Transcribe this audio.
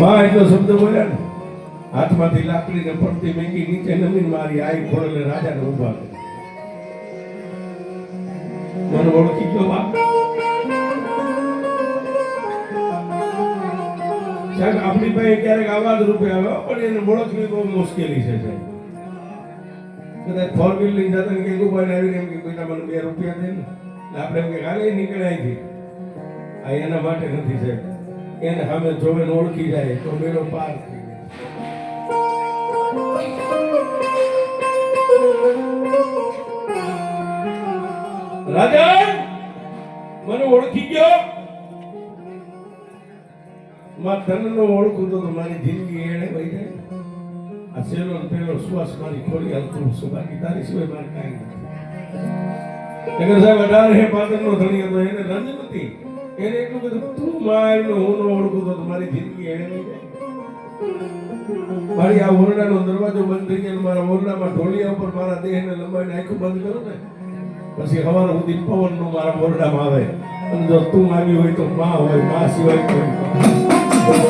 માં એટલો શબ્દ બોલ્યા ને, હાથમાંથી લાકડીને પડતી મેકી નીચે નમીન મારી આઈ ખોળે રાજાને ઊભા કર્યા. મને ઓળખી ગયો બાપ. આપણી પાસે ક્યારેક આવાજ રૂપે આવે પણ એને ઓળખવી બહુ મુશ્કેલી છે કદાચ ફોર વ્હીલ લઈને જતા કે ઊભા આવીને એમ કે બેટા મને બે રૂપિયા દે ને? આપણે એમ કે કાલે નીકળે અહીંથી. આ એના માટે નથી, સાહેબ. એને સામે જોવે ઓળખી જાય તો મેળો પાર રાજા, મને ઓળખી ગયો. માં તનનો ઓળખું તો મારી જિંદગી એણે વહી જાય. આ સેલો પેલો શ્વાસ મારી ખોલી હાલતું છું. બાકી તારી સિવાય મારે કાંઈ નથી. નગર સાહેબ અઢાર હે પાદર નો ધણી હતો, એને રંજ નથી એને એટલું બધું તું માર ને હું નો ઓળખું તો મારી જિંદગી એને જાય. મારી આ ઓરડાનો દરવાજો બંધ થઈ ગયો મારા ઓરડામાં ઢોલિયા ઉપર મારા દેહને લંબાઈને આખું બંધ કરો ને, પછી હવાર સુધી પવનનું મારા ઓરડામાં આવે. અને જો તું આવી હોય તો માં હોય, માં સિવાય કોઈ